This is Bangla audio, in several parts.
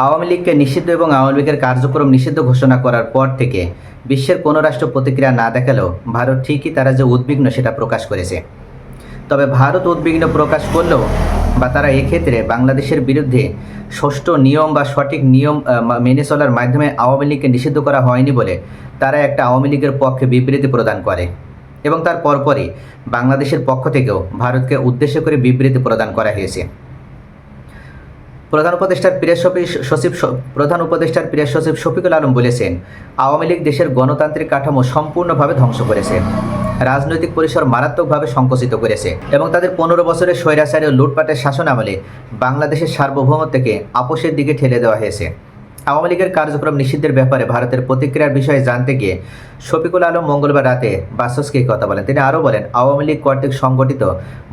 আওয়ামী লীগকে নিষিদ্ধ এবং আওয়ামী লীগের কার্যক্রম নিষিদ্ধ ঘোষণা করার পর থেকে বিশ্বের কোনো রাষ্ট্র প্রতিক্রিয়া না দেখালেও ভারত ঠিকই তারা যে উদ্বিগ্ন সেটা প্রকাশ করেছে। তবে ভারত উদ্বিগ্ন প্রকাশ করলেও বা তারা এক্ষেত্রে বাংলাদেশের বিরুদ্ধে ষষ্ঠ নিয়ম বা সঠিক নিয়ম মেনে চলার মাধ্যমে আওয়ামী লীগকে নিষিদ্ধ করা হয়নি বলে তারা একটা আওয়ামী লীগের পক্ষে বিবৃতি প্রদান করে এবং তার পরপরই বাংলাদেশের পক্ষ থেকেও ভারতকে উদ্দেশ্য করে বিবৃতি প্রদান করা হয়েছে। প্রধান উপদেষ্টার প্রিয় সচিব প্রধান উপদেষ্টার প্রিয় সচিব শফিকুল আলম বলেছেন, আওয়ামী লীগ দেশের গণতান্ত্রিক কাঠামো সম্পূর্ণভাবে ধ্বংস করেছে, রাজনৈতিক পরিসর মারাত্মকভাবে সংকুচিত করেছে এবং তাদের পনেরো বছরের স্বৈরাচারী ও লুটপাটের শাসন আমলে বাংলাদেশের সার্বভৌমত্বকে আপোষের দিকে ঠেলে দেওয়া হয়েছে। আওয়ামী লীগের কার্যক্রম নিষিদ্ধের ব্যাপারে ভারতের প্রতিক্রিয়ার বিষয়ে জানতে গিয়ে শফিকুল আলম মঙ্গলবার রাতে বাসসকে কথা বলেন। তিনি আরও বলেন, আওয়ামী লীগ কর্তৃক সংগঠিত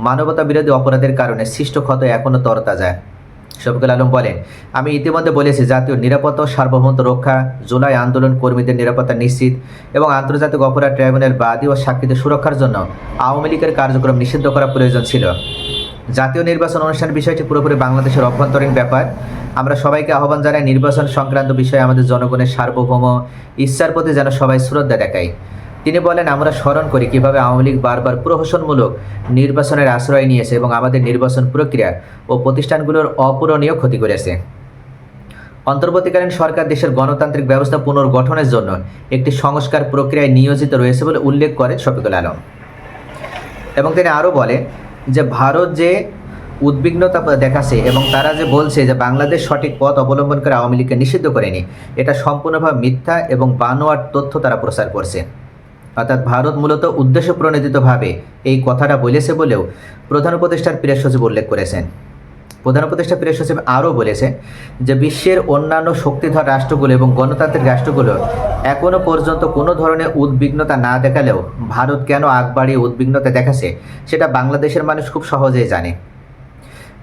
মানবতা বিরোধী অপরাধের কারণে সৃষ্ট ক্ষত এখনও তরতাজা। শফিকুল আলম বলেন, আমি ইতিমধ্যে বলেছি, জাতীয় নিরাপত্তা ও সার্বভৌমত্ব রক্ষা, জুলাই আন্দোলন কর্মীদের নিরাপত্তা নিশ্চিত এবং আন্তর্জাতিক অপরাধ ট্রাইব্যুনাল বাদী ও সাক্ষীদের সুরক্ষার জন্য আওয়ামী লীগের কার্যক্রম নিষিদ্ধ করা প্রয়োজন ছিল। জাতীয় নির্বাচন অনুষ্ঠান বিষয়টি পুরোপুরি বাংলাদেশের অভ্যন্তরীণ ব্যাপার। আমরা সবাইকে আহ্বান জানাই, নির্বাচন সংক্রান্ত বিষয়ে আমাদের জনগণের সার্বভৌম ইচ্ছার প্রতি যেন সবাই শ্রদ্ধা দেখায়। তিনি বলেন, আমরা স্মরণ করি কীভাবে আওয়ামী লীগ বারবার প্রহসনমূলক নির্বাচনের আশ্রয় নিয়েছে এবং আমাদের নির্বাচন প্রক্রিয়া ও প্রতিষ্ঠানগুলোর অপূরণীয় ক্ষতি করেছে। অন্তর্বর্তীকালীন সরকার দেশের গণতান্ত্রিক ব্যবস্থা পুনর্গঠনের জন্য একটি সংস্কার প্রক্রিয়ায় নিয়োজিত রয়েছে বলে উল্লেখ করে শফিকুল আলম। এবং তিনি আরও বলে যে, ভারত যে উদ্বিগ্নতা দেখাচ্ছে এবং তারা যে বলছে যে, বাংলাদেশ সঠিক পথ অবলম্বন করে আওয়ামী লীগকে নিষিদ্ধ করেনি, এটা সম্পূর্ণভাবে মিথ্যা এবং বানোয়ার তথ্য তারা প্রচার করছে। অর্থাৎ ভারত মূলত উদ্দেশ্য প্রণোদিতভাবে এই কথাটা বলেছে বলেও প্রধান উপদেষ্টার প্রিয় সচিব উল্লেখ করেছেন। প্রধান উপদেষ্টা প্রিয় সচিব আরও বলেছে যে বিশ্বের অন্যান্য শক্তিধর রাষ্ট্রগুলো এবং গণতান্ত্রিক রাষ্ট্রগুলো এখনও পর্যন্ত কোনো ধরনের উদ্বিগ্নতা না দেখালেও ভারত কেন আগ বাড়িয়ে উদ্বিগ্নতা দেখাচ্ছে সেটা বাংলাদেশের মানুষ খুব সহজেই জানে।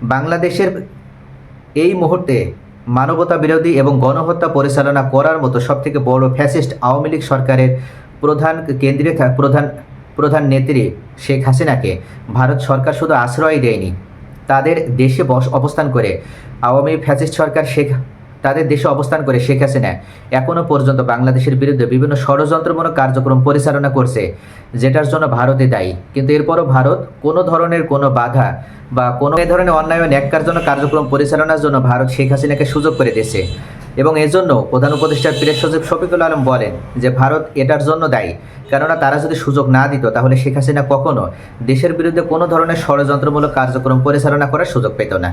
বাংলাদেশের এই মুহূর্তে মানবতা বিরোধী এবং গণহত্যা পরিচালনা করার মতো সবথেকে বড় ফ্যাসিস্ট আওয়ামী লীগ সরকারের প্রধান কেন্দ্রীয় থা- প্রধান প্রধান নেত্রী শেখ হাসিনাকে ভারত সরকার শুধু আশ্রয় দেয়নি, তাদের দেশে বস অবস্থান করে আওয়ামী ফ্যাসিস্ট সরকার শেখ তাদের দেশে অবস্থান করে শেখ হাসিনা এখনও পর্যন্ত বাংলাদেশের বিরুদ্ধে বিভিন্ন ষড়যন্ত্রমূলক কার্যক্রম পরিচালনা করছে, যেটার জন্য ভারতে দায়ী। কিন্তু এরপরও ভারত কোনো ধরনের কোনো বাধা বা কোনো ধরনের অন্যায় ও ন্যাক্কারজনক কার্যক্রম পরিচালনার জন্য ভারত শেখ হাসিনাকে সুযোগ করে দিয়েছে। এবং এজন্য প্রধান উপদেষ্টার প্রেস সচিব শফিকুল আলম বলেন যে ভারত এটার জন্য দায়ী। কেননা তারা যদি সুযোগ না দিত, তাহলে শেখ হাসিনা কখনো দেশের বিরুদ্ধে কোনো ধরনের ষড়যন্ত্রমূলক কার্যক্রম পরিচালনা করার সুযোগ পেত না।